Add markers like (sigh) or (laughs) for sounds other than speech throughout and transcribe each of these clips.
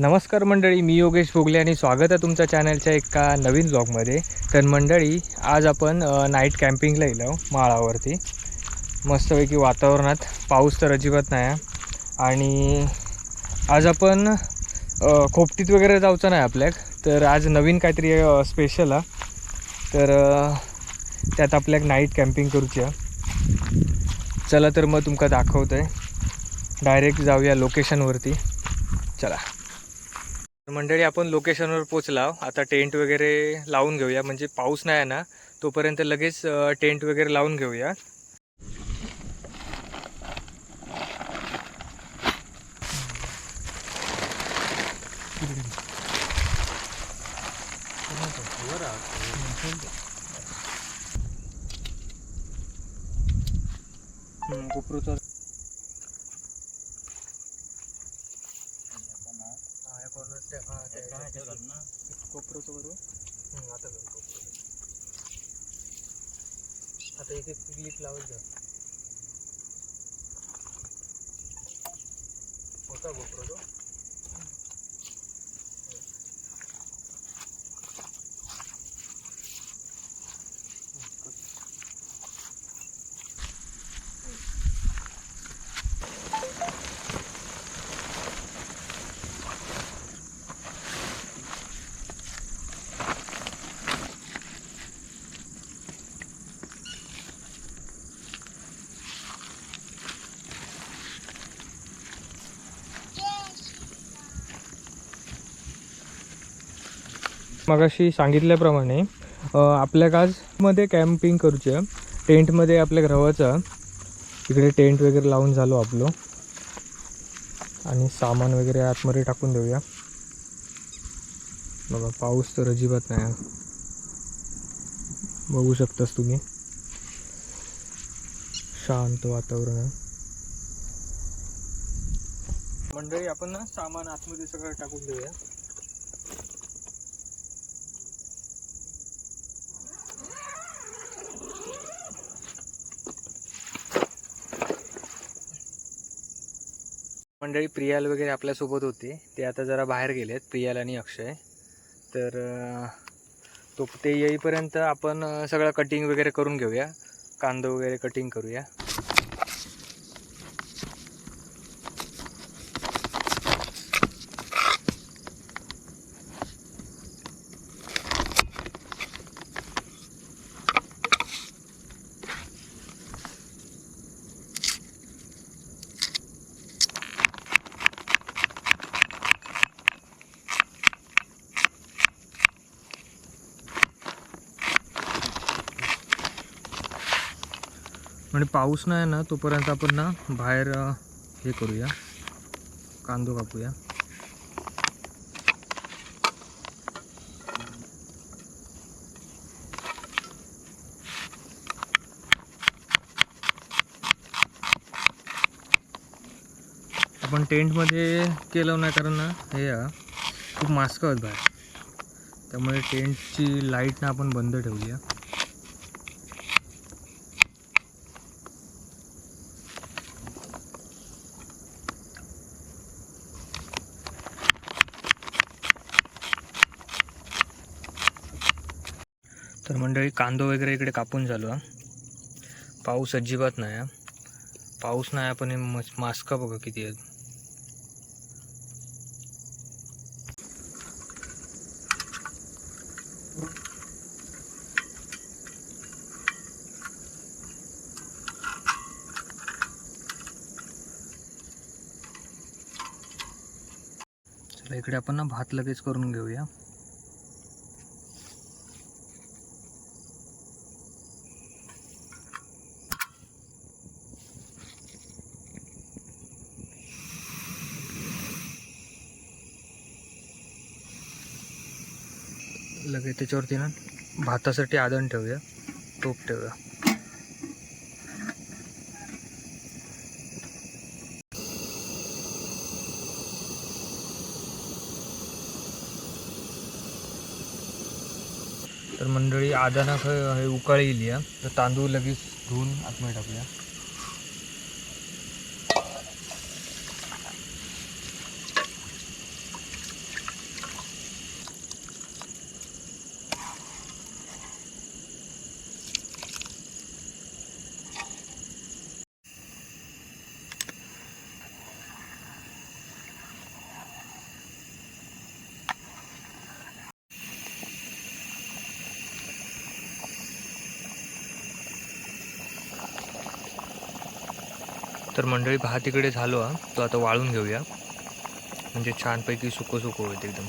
नमस्कार मंडळी मी योगेश भोगले आणि स्वागत आहे तुमच्या चॅनलच्या एका नवीन ब्लॉगमध्ये तर मंडळी आज आपण नाईट कॅम्पिंगला येलो माळावरती. मस्तपैकी वातावरणात पाऊस तर अजिबात नाही आहे. आणि आज आपण खोपटीत वगैरे जायचं नाही आपल्याक. तर आज नवीन काहीतरी स्पेशल आहे. तर त्यात आपल्याक नाईट कॅम्पिंग करूची चला तर मग तुमका दाखवतो आहे डायरेक्ट जाऊया लोकेशनवरती चला. मंडळी आपण लोकेशनवर पोचला आता टेंट वगैरे लावून घेऊया. म्हणजे पाऊस नाही आहे ना तोपर्यंत लगेच टेंट वगैरे लावून घेऊया हम्म, कोपरूचं हा, या corner च्या- हा, त्या- कोपरूचं करू आता करू? आता एक एक क्लिप लावत जा होता कोपरो तो मगाशी सांगितल्याप्रमाणे आपल्या काजमध्ये कॅम्पिंग करूची टेंटमध्ये आपल्या ग्रहाचं इकडे टेंट वगैरे लावून झालो आपलं. आणि सामान वगैरे आतमध्ये टाकून देऊया. बघा पाऊस तर अजिबात नाही. बघू शकतास तुम्ही. शांत वातावरण. आहे मंडळी आपण ना सामान आतमध्ये सगळं टाकून देऊया. मंडळी प्रियाल वगैरे आपल्यासोबत होते. ते आता जरा बाहेर गेले आहेत प्रियाल आणि अक्षय. तर तो ते येईपर्यंत आपण सगळं कटिंग वगैरे करून घेऊया. कांदा वगैरे कटिंग करूया. म्हणजे पाऊस नाही ना तोपर्यंत आपण ना बाहेर हे करूया. कांदो कापूया. आपण टेंटमध्ये केलं नाही कारण ना हे खूप मास्क आहेत बाहेर. त्यामुळे टेंटची लाइट ना आपण बंद ठेवूया तर मंडळी कांदो वगैरे इकडे कापून झालो हा. पाऊस अजिबात नाही पाऊस नाही पण हे मस- मास्क बघा किती आहेत. चला इकडे आपण ना भात लगेच करून घेऊया लगेच त्याच्यावरती ना भातासाठी आदण ठेवूया तूप ठेवूया. तर मंडळी आदाना हे उकाळी येईल या तर तांदूळ लगेच धुवून आतमध्ये टाकूया. तर मंडळी भात इकडे झालो हा. तो आता वाळून घेऊया. म्हणजे छानपैकी सुकं सुकं होईल एकदम.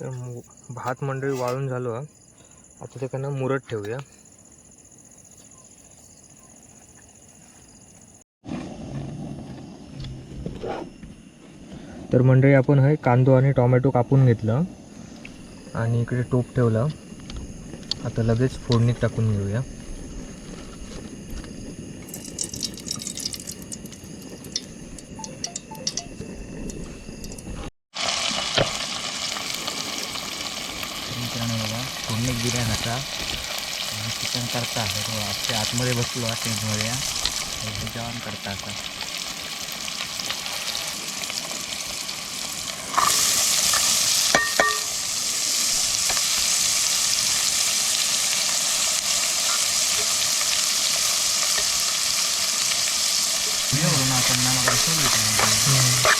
तर मु भात मंडळी वाळून झालो आता ते मुरत ठेवूया. तर मंडळी आपण हे कांदो आणि टोमॅटो कापून घेतलं. आणि इकडे टोप ठेवलं. आता लगेच फोडणीत टाकून घेऊया मित्रांनो बघा पूर्ण बिर्याणी आता आणि चिकन करता आता आतमध्ये बसलो आहे टेंटमध्ये जेवण करता आता व्हिडिओ करू ना आपण ना मला सोडलं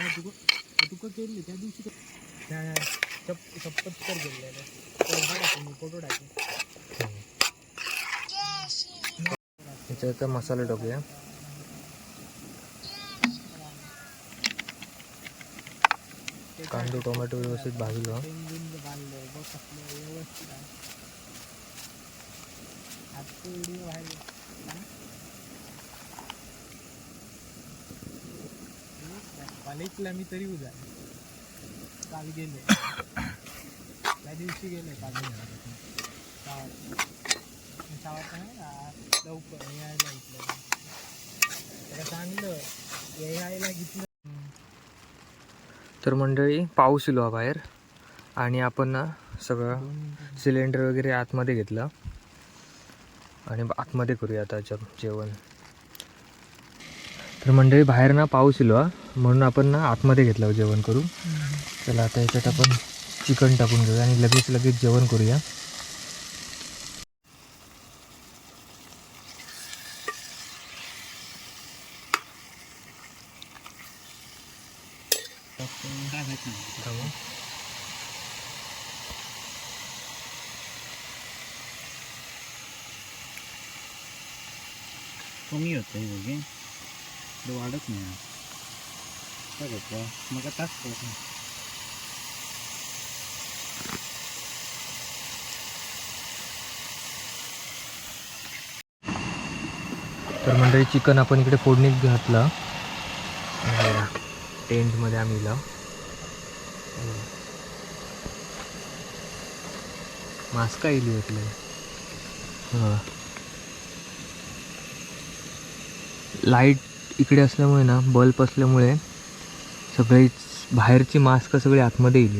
तुका केल्ली त्या दिवशी शपथ कर गेल्लेलो फोटो टाकू मसाला टाकूया. कांदो टोमॅटो व्यवस्थित भाजलो व्यवस्थित कॉलेजला मी तरी उद्या काल गेले. त्या दिवशी गेले काल. लवकर यायला इथलं त्याला सांगलं यायला घेतलं. तर मंडळी पाऊस इलो हा बाहेर. आणि आपण ना सगळं सिलेंडर वगैरे आतमध्ये घेतलं. आणि आतमध्ये करूया आता जेवण. तर मंडळी बाहेर ना पाऊस इलो हा. म्हणून आपण ना आतमध्ये घेतलं जेवण करू चला आता याच्यात आपण चिकन टाकून घेऊया आणि लगेच लगेच जेवण करूया काय माहीत नाही थांबा. कमी होतं हे बघे ते वाढत नाही काय करतो मग तास तर मंडळी चिकन आपण इकडे फोडणीत घातलं. टेंटमध्ये आम्ही लाव मास्क येईल इकडे. हां. लाइट इकडे असल्यामुळे ना बल्ब असल्यामुळे सगळे बाहेरची मास्क सगळी आतमध्ये येईल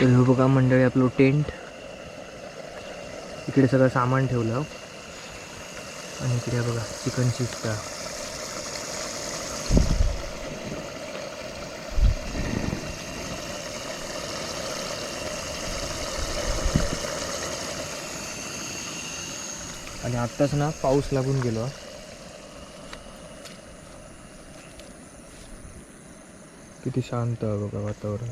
तर हे बघा मंडळी आपलं टेंट. इकडे सगळं सामान ठेवलं. आणि इकडे बघा चिकन शिजता आणि आत्ताच ना पाऊस लागून गेलो. किती शांत बघा वातावरण.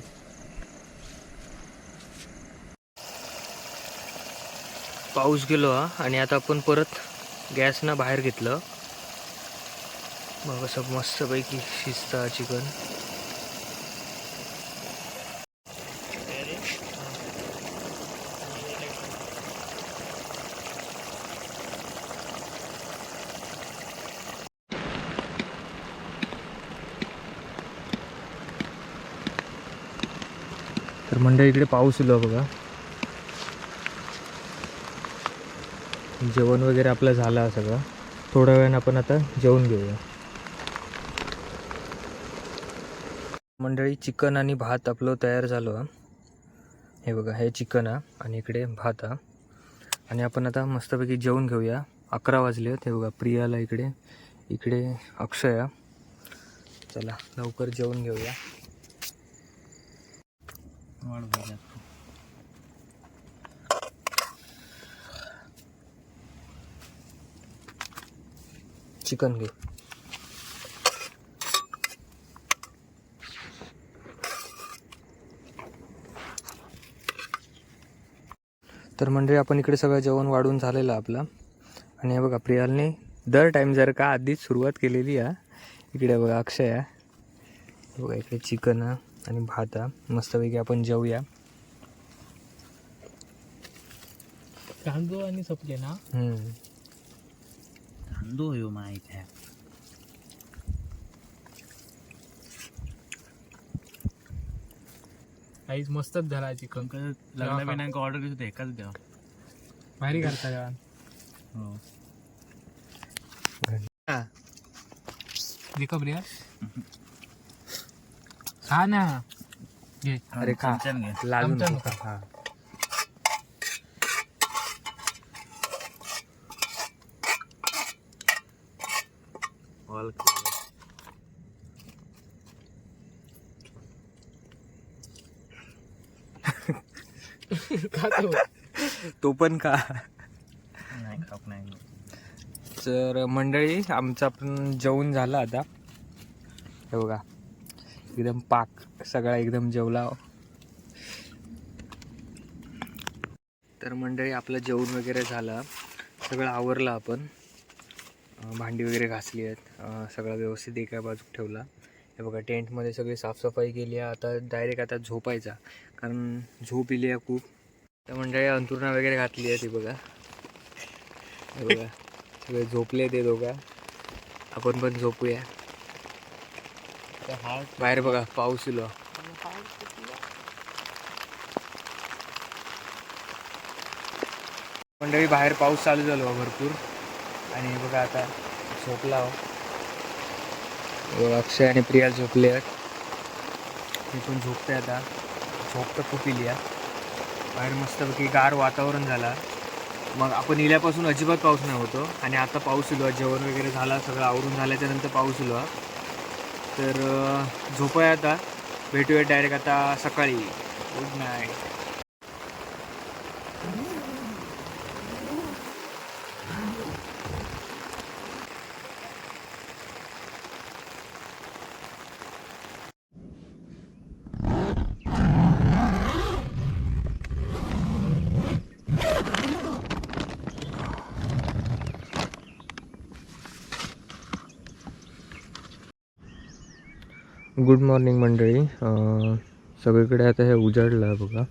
पाऊस गेलो हा. आणि आता आपण परत गॅसनं बाहेर घेतलं. मग असं मस्तपैकी शिजत चिकन. तर मंडळी इकडे पाऊस येलो बघा. जेवण वगैरे आपलं झालं सगळं. थोड्या वेळानं आपण आता जेवण घेऊया. मंडळी चिकन आणि भात आपलं तयार झालो हे. बघा हे चिकन हा आणि इकडे भात हा. आणि आपण आता मस्तपैकी जेवण घेऊया. अकरा वाजले आहेत. हे बघा प्रियाला इकडे इकडे अक्षय हा. चला लवकर जेवण घेऊया. चिकन घे. तर म्हणजे आपण इकडे सगळं जेवण वाढून झालेलं आपलं. आणि हे बघा प्रियालने दर टाईम जर का आधीच सुरुवात केलेली आहे इकडे बघा अक्षय आहे. बघा इकडे चिकन आणि भात आहे. मस्तपैकी आपण जेवूया. तांदूळ आणि सपले ना? हम्म. तांदूळ हो माहीत आहे काहीच मस्तच झाला चिकन. लग्न बिनांक ऑर्डर घेतो ते एकाच द्या भारी करता हो. देखा प्रिया खा ना. घे. अरे खा. चमच्यानं घे. लालू चमचा नको नको. खातो (laughs) तो? पण का नाही खाप नाही तर मंडळी आमचं आपण जेवण झालं आता. हे बघा एकदम पाक सगळा एकदम जेवला. तर मंडळी आपलं जेवण वगैरे झालं. सगळं आवरलं आपण. भांडी वगैरे घासली आहेत. सगळा सगळं व्यवस्थित एका बाजूक ठेवला. हे बघा टेंटमध्ये सगळी साफसफाई केली आहे. आता डायरेक्ट आता झोपायचा. कारण झोप इली आहे खूप. तर म्हणजे अंतुरणा वगैरे घातली आहे ती बघा. हे बघा सगळे झोपले ते दोघं. आपण पण झोपूया. बाहेर बघा पाऊस इलो. मंडळी बाहेर पाऊस चालू झालो भरपूर. आणि बघा आता झोपला हो. बघा, अक्षय आणि प्रिया झोपले आहेत. मी पण झोपते आता. झोप तर खूप इली. बाहेर मस्तपैकी गार वातावरण झाला. मग आपण इल्यापासून अजिबात पाऊस नाही होतो. आणि आता पाऊस इलो जेवण वगैरे झाला सगळं आवरून झाल्याच्यानंतर पाऊस इलो तर झोपूया आता. भेटूया डायरेक्ट आता सकाळी. गुड नाईट गुड मॉर्निंग मंडळी. सगळीकडे आता हे उजाडलं आहे बघा.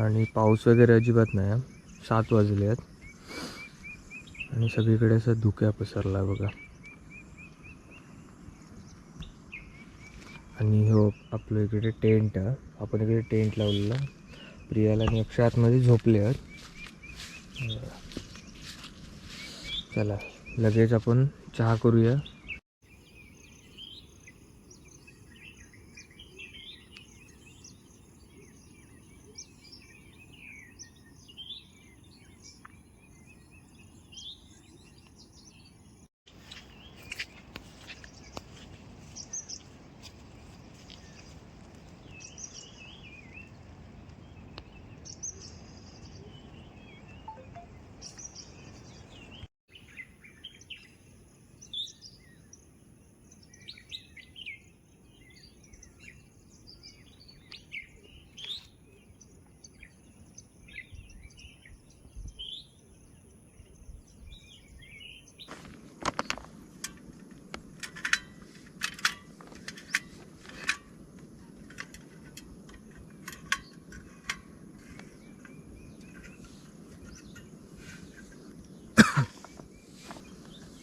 आणि पाऊस वगैरे अजिबात नाही आहे. सात वाजले आहेत. आणि सगळीकडे असं धुक्या पसरला आहे बघा. आणि हो आपलं इकडे टेंट आहे. आपण इकडे टेंट लावलेला प्रियाला आणि अक्षय आतमध्ये झोपले आहेत. चला लगेच आपण चहा करूया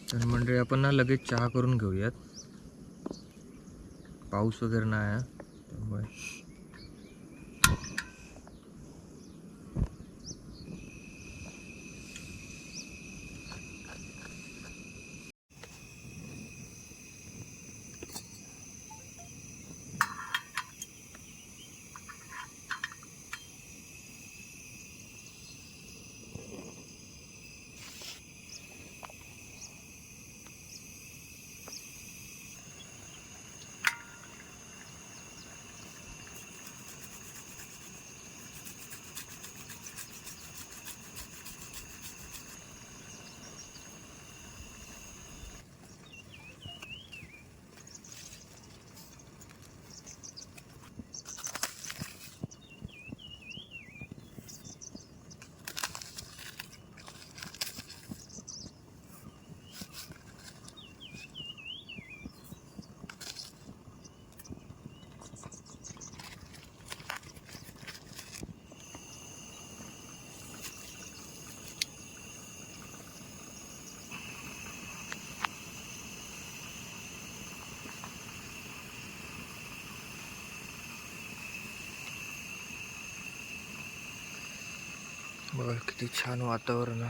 तर मंडळी आपण ना लगेच चहा करून घेऊयात. पाऊस वगैरे नाही आहे त्यामुळे बघा किती छान वातावरण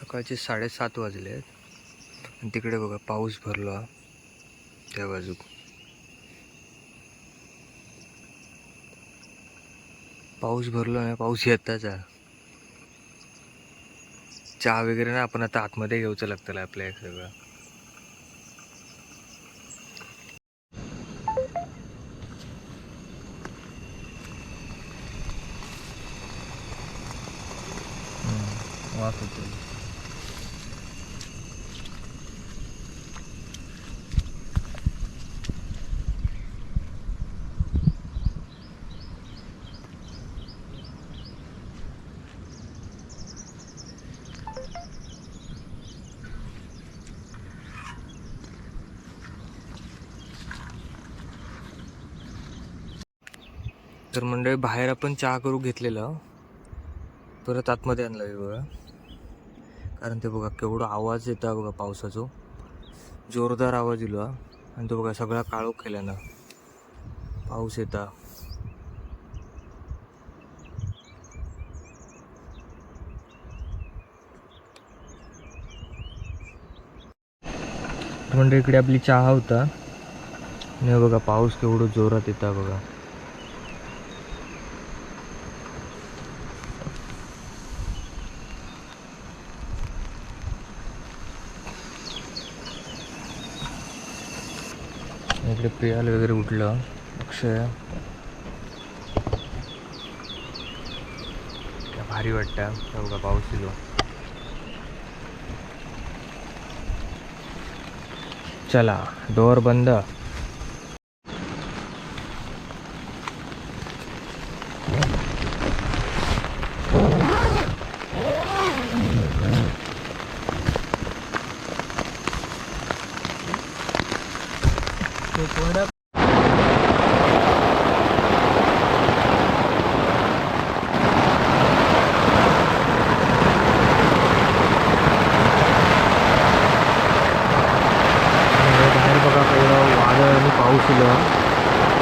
सकाळचे साडेसात वाजले आहेत. आणि तिकडे बघा पाऊस भरला त्या बाजू. पाऊस भरला नाही पाऊस येताच आहे. चहा वगैरे ना आपण आता आतमध्ये घेऊचं लागतं आपल्या एक सगळं. वाफ तर मंडळी बाहेर आपण चहा करू घेतलेला. परत आतमध्ये आणलं आहे कारण ते बघा केवढा आवाज येतो बघा पावसाचो. जोरदार आवाज दिलो हा. आणि तो बघा सगळा काळोख केल्यानं. पाऊस येता म्हणजे इकडे आपली चहा होता. आणि बघा पाऊस केवढं जोरात येता बघा. इकडे प्रियाल वगैरे उठलं. अक्षय. भारी वाटतं. बघा पाऊस येतो चला डोअर बंद बाहेर बघा केवढं वादळ आणि पाऊस येलं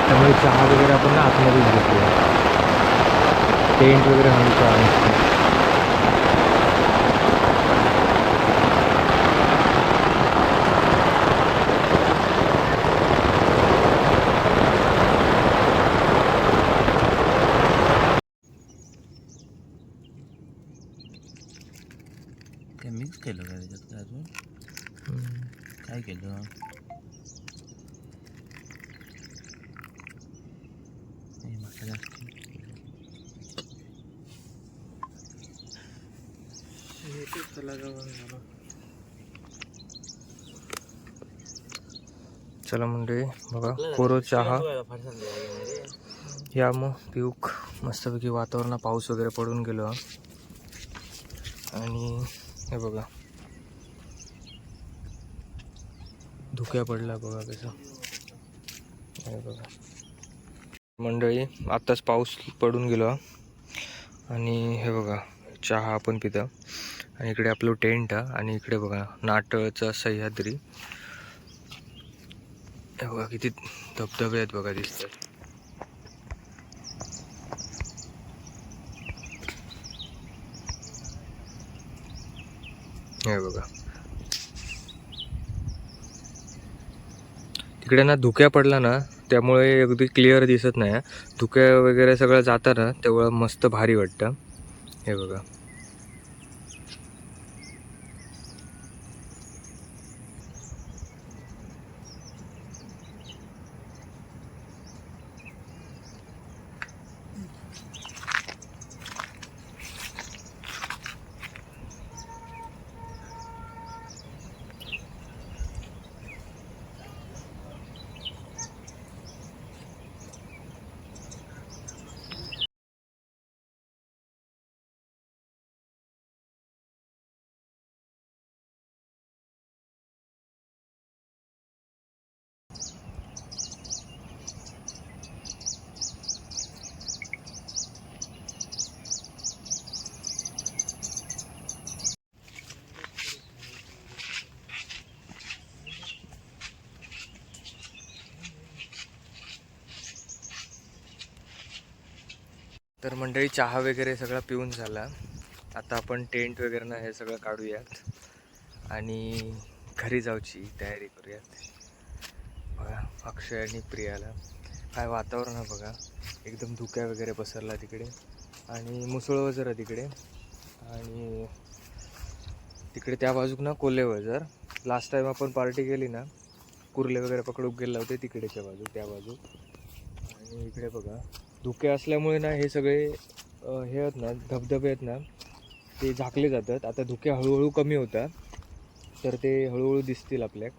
त्यामुळे चहा वगैरे आपण ना आतमध्येच घेतलो टेंट वगैरे हवी चहा नुसतं. केलं का त्याच्यात काय अजून. काय केलं. चला म्हणजे बघा कोरो चहा. या मग पिऊक. मस्तपैकी वातावरण पाऊस वगैरे पडून गेलो. आणि हे बघा. धुक्या पडला बघा कसं. हे बघा. मंडळी आत्ताच पाऊस पडून गेलो. आणि हे बघा चहा आपण पिता. आणि इकडे आपलं टेंट आहे. आणि इकडे बघा नाटळचा सह्याद्री. हे बघा किती धबधबे आहेत बघा दिसतात. हे बघा. तिकडे ना धुक्या पडला ना त्यामुळे अगदी क्लिअर दिसत नाही. धुक्या वगैरे सगळं जातं ना तेवढं मस्त भारी वाटतं. हे बघा. तर मंडळी चहा वगैरे सगळं पिऊन झाला. आता आपण टेंट वगैरे ना हे सगळं काढूयात आणि घरी जाऊची तयारी करूयात. बघा अक्षय आणि प्रियाला. काय वातावरण आहे बघा. एकदम धुक्या वगैरे पसरला तिकडे. आणि मुसळ वजर आहे तिकडे. आणि तिकडे त्या बाजूक ना कोल्हे वजर लास्ट टाईम आपण पार्टी केली ना कुर्ले वगैरे पकडूक गेले होते तिकडेच्या बाजू त्या बाजू. आणि इकडे बघा. धुके असल्यामुळे ना हे सगळे हे आहेत ना धबधबे आहेत ना ते झाकले जातात. आता धुके हळूहळू कमी होतात. तर ते हळूहळू दिसतील आपल्याक.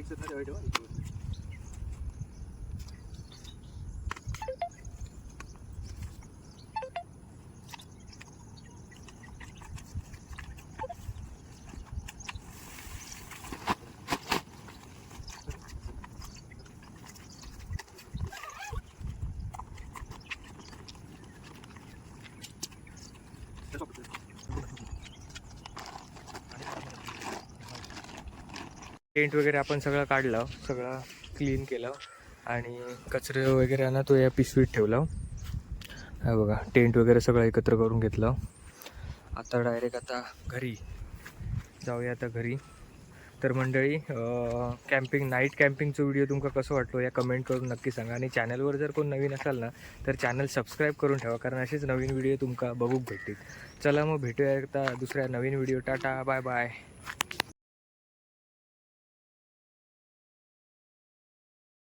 ಫಿಕ್ಸ್ टेंट वगैरे आपण सगळं काढलं सगळं क्लीन केलं आणि कचरे वगैरे ना तो या पिशवीत ठेवला. हा बघा टेंट वगैरे सगळं एकत्र करून घेतलं. आता डायरेक्ट आता घरी जाऊया आता घरी. तर मंडळी कॅम्पिंग नाईट कॅम्पिंगचं व्हिडिओ तुमका कसं वाटलो या कमेंट करून नक्की सांगा. आणि चॅनलवर जर कोण नवीन असाल ना तर चॅनल सबस्क्राईब करून ठेवा कारण असेच नवीन व्हिडिओ तुमका बघूक भेटतील. चला मग भेटूया एकदा दुसऱ्या नवीन व्हिडिओ टाटा बाय बाय